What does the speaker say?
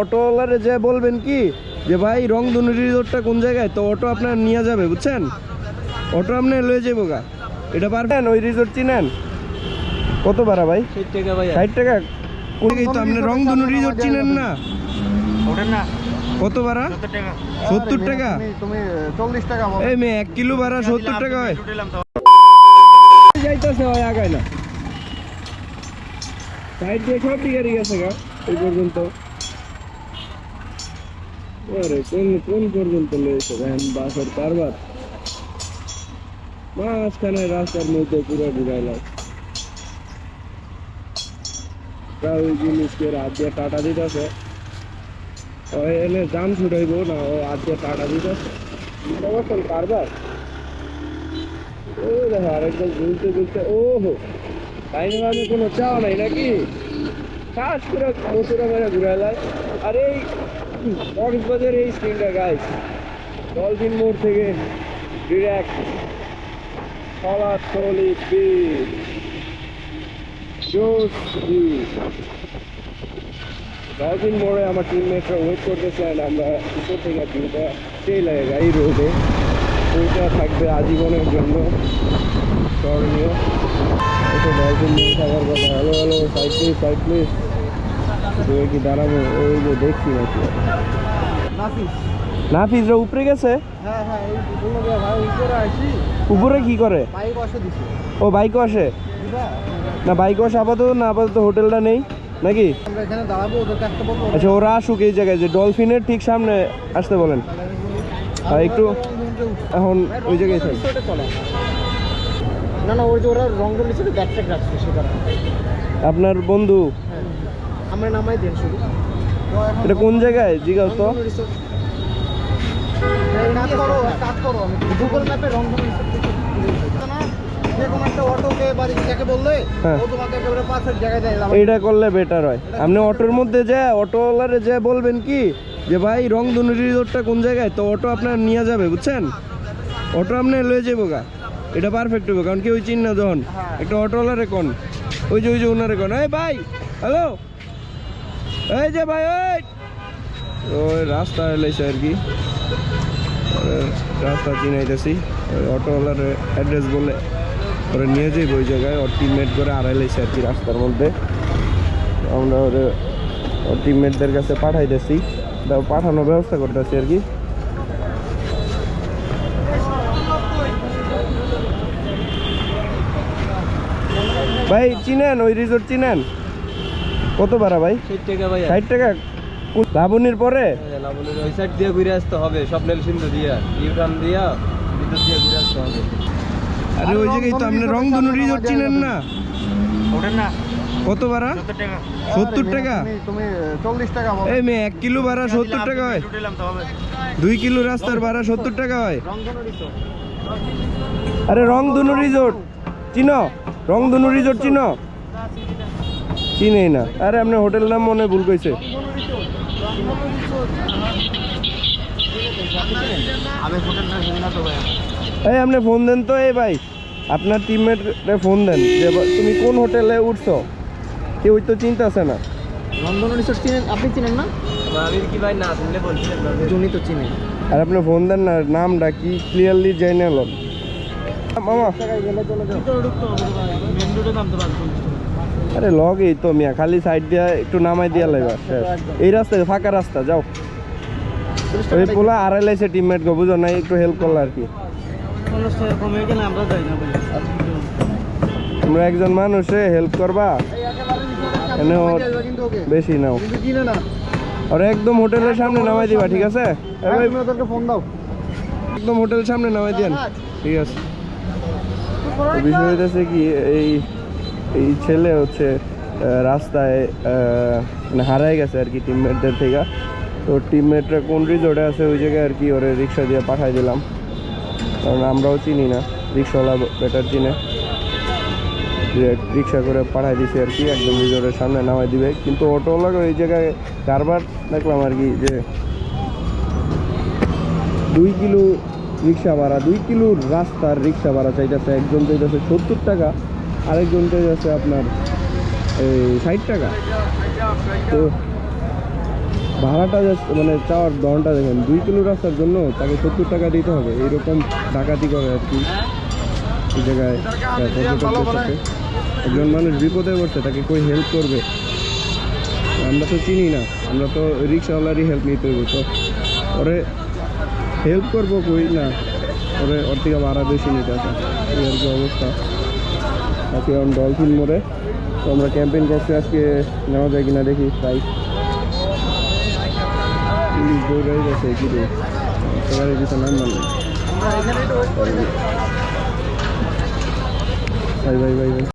অটোওয়ালারে যে বলবেন কি যে ভাই রংধনু রিসোর্টটা কোন জায়গায়? তো অটো আপনার নিয়ে যাবে বুঝছেন? অটো আপনি লয়ে যাব গা। এটা পারবেন ওই রিসোর্ট চিনেন। কত ভাড়া ভাই? ষাট টাকা তো আপনি রংধনু রিসোর্ট চিনেন না? কত ভাড়া? সত্তর টাকা। তুমি চল্লিশ টাকা বলো এই মেয়ে এক কিলো ভাড়া সত্তর টাকা হয়। যাইতেছে হয় আগায় না। সাইড দিয়ে সব গাড়ি গেছে গা এই পর্যন্ত। আরে, কোন কোন পর্যন্ত লয়েছে ভ্যান বাসের কারবার মাঝখানে রাস্তার মধ্যে পুরো ঢুকাইলাম ওই জিনিসকে রাত দিয়ে টাটা দিতেছে। ওই এনে জাম ছুটাইব না, ও রাত দিয়ে টাটা দিতেছে। অবশ্যই কারবার ও দেখো আরেকজন ঘুরতে ঘুরতে ও হো তাই আমি কোনো চাও নাই নাকি? কাজ করে মসুরা মেরে ঘুরাইলাই আর কক্সবাজার এই স্ক্রিনটা গাইস ডলফিন মোড় থেকে ডিরেক্ট সলাথলি বিচ জোস বিচ ডলফিন মোড়ে আমার টিমমেটরা ওয়েট করতেছে আমরা উপর থেকে ভিউটা সেই লাগে এই রোডে ওইটা থাকবে আজীবনের জন্য স্মরণীয়। এটা ডলফিন মোড় থাকার কথা। হ্যালো হ্যালো সাইড প্লিজ কি দাঁড়াবো? ওই যে দেখছি নাকি। নাফিজরা উপরে গেছে? হ্যাঁ হ্যাঁ উপরে কি করে? ও বাইকও আসে? না বাইকও আসে আপাতত না আপাতত হোটেলটা নেই। নাকি? আচ্ছা ওরা আসুক এই জায়গায় যে ডলফিনের ঠিক সামনে আসতে বলেন। আর একটু এখন ওই জায়গায় থাকি না না ওই যে ওরা রংগুলি ছিল ব্যাগ ট্যাগ রাখছে সে আপনার বন্ধু আমরা নামাই দেন শুধু। এটা কোন জায়গায়? জিজ্ঞাস তো। গুগল ম্যাপে রংধনু হ্যাঁ। এইটা করলে বেটার হয়। আপনি অটোর মধ্যে যা অটোওয়ালারে যা বলবেন কি যে ভাই রংধনু রিসোর্টটা কোন জায়গায়? তো অটো আপনার নিয়ে যাবে বুঝছেন? অটো আপনি লয়ে যাব গা। এটা পারফেক্ট হবে কারণ কি ওই চিন্না যখন একটা অটোওয়ালারে কোন? ওই যে ওই যে ওনারে কন? এই ভাই হ্যালো? এই যে ভাই ওই ওই রাস্তা এলাইছে আর কি। রাস্তা চিনাইতেছি। ওই অটোওয়ালার অ্যাড্রেস বলে ওরা নিয়ে যাইব ওই জায়গায়। ওর টিমমেট করে আড়াইলাইছে আর কি রাস্তার মধ্যে। আমরা ওর ওর টিমমেটদের কাছে পাঠাইতেছি। পাঠানোর ব্যবস্থা করতেছি আর কি। ভাই, চিনেন? ওই রিসোর্ট চিনেন? কত ভাড়া ভাই? ষাট টাকা ভাই ষাট টাকা? লাবণীর পরে? ওই সাইড দিয়ে ঘুরে আসতে হবে স্বপ্নেল সিন্ধু দিয়া। ইউটার্ন দিয়া ভিতর দিয়ে ঘুরে আসতে হবে। আরে ওই জায়গায় তো আপনি রংধনু রিসোর্ট চিনেন না? ওঠেন না। কত ভাড়া? সত্তর টাকা। সত্তর টাকা? তুমি চল্লিশ টাকা বলো। এই মেয়ে এক কিলো ভাড়া সত্তর টাকা হয়। উঠলাম তো হবে। দুই কিলো রাস্তার ভাড়া সত্তর টাকা হয়। রংধনু রিসোর্ট আরে রংধনু রিসোর্ট চিনো? রংধনু রিসোর্ট চিনো? চিনেই না। আরে আপনি হোটেল নাম মনে ভুল কইছে। এই আপনি ফোন দেন তো এই ভাই। আপনার টিমমেটরে ফোন দেন। যে তুমি কোন হোটেলে উঠছো? কেউ তো চিন্তা আছে না। রংধনু রিসোর্ট চিনেন? আপনি চিনেন না? আমি কি ভাই না শুনলে বলছিলাম জনি তো চিনে। আর আপনি ফোন দেন না নামটা কি ক্লিয়ারলি জেনে লন মামা। গেলে চলে যাও মেন রোডে নামতে পারব আরে লগেই তো মিয়া, খালি সাইড দিয়ে একটু নামাই দিয়া লাগবে এই রাস্তায়, ফাঁকা রাস্তা, যাও। ওই পোলা আড়াই লাইছে টিমমেট গো, বুঝো না একটু হেল্প করল আর কি। তোমরা একজন মানুষে হেল্প করবা? বেশি নাও। আর একদম হোটেলের সামনে নামাই দিবা, ঠিক আছে? ফোন দাও একদম হোটেলের সামনে নামাই দেন ঠিক আছে। বিষয় হইতেছে কি, এই এই ছেলে হচ্ছে রাস্তায় মানে হারাই গেছে আর কি টিমমেটদের থেকে। তো টিমমেটরা কোন রিজোর্টে আছে, ওই জায়গায় আর কি ওরে রিক্সা দিয়ে পাঠাই দিলাম। কারণ আমরাও চিনি না রিক্সাওয়ালা বেটার চিনে। রিক্সা করে পাঠাই দিছে আর কি, একদম রিজোর্টের সামনে নামাই দিবে। কিন্তু অটোওয়ালা ওই জায়গায় কারবার দেখলাম আর কি যে দুই কিলো রিক্সা ভাড়া, দুই কিলো রাস্তার রিক্সা ভাড়া চাইতেছে একজন চাইতেছে সত্তর টাকা। আরেকজন চাইতেছে আপনার এই ষাট টাকা। তো ভাড়াটা just মানে চাওয়ার ধরনটা দেখেন, দুই কিলো রাস্তার জন্য তাকে সত্তর টাকা দিতে হবে। এইরকম ডাকাতি করে আর কি। জায়গায় একজন মানুষ বিপদে পড়ছে, তাকে কই হেল্প করবে? আমরা তো চিনি না। আমরা তো রিক্সাওয়ালারই হেল্প নিতে হইব। তো ওরে হেল্প করব কই না? ওরে ওর থেকে ভাড়া বেশি নিতে আসে এই আর কি অবস্থা। এখন ডলফিন মোড়ে তো আমরা ক্যাম্পেইন করছি আজকে নেওয়া যায় কিনা দেখি প্রাইস দৌড়াই গেছে কি রে সবাই কিছু নাম মানে ভাই ভাই ভাই ভাই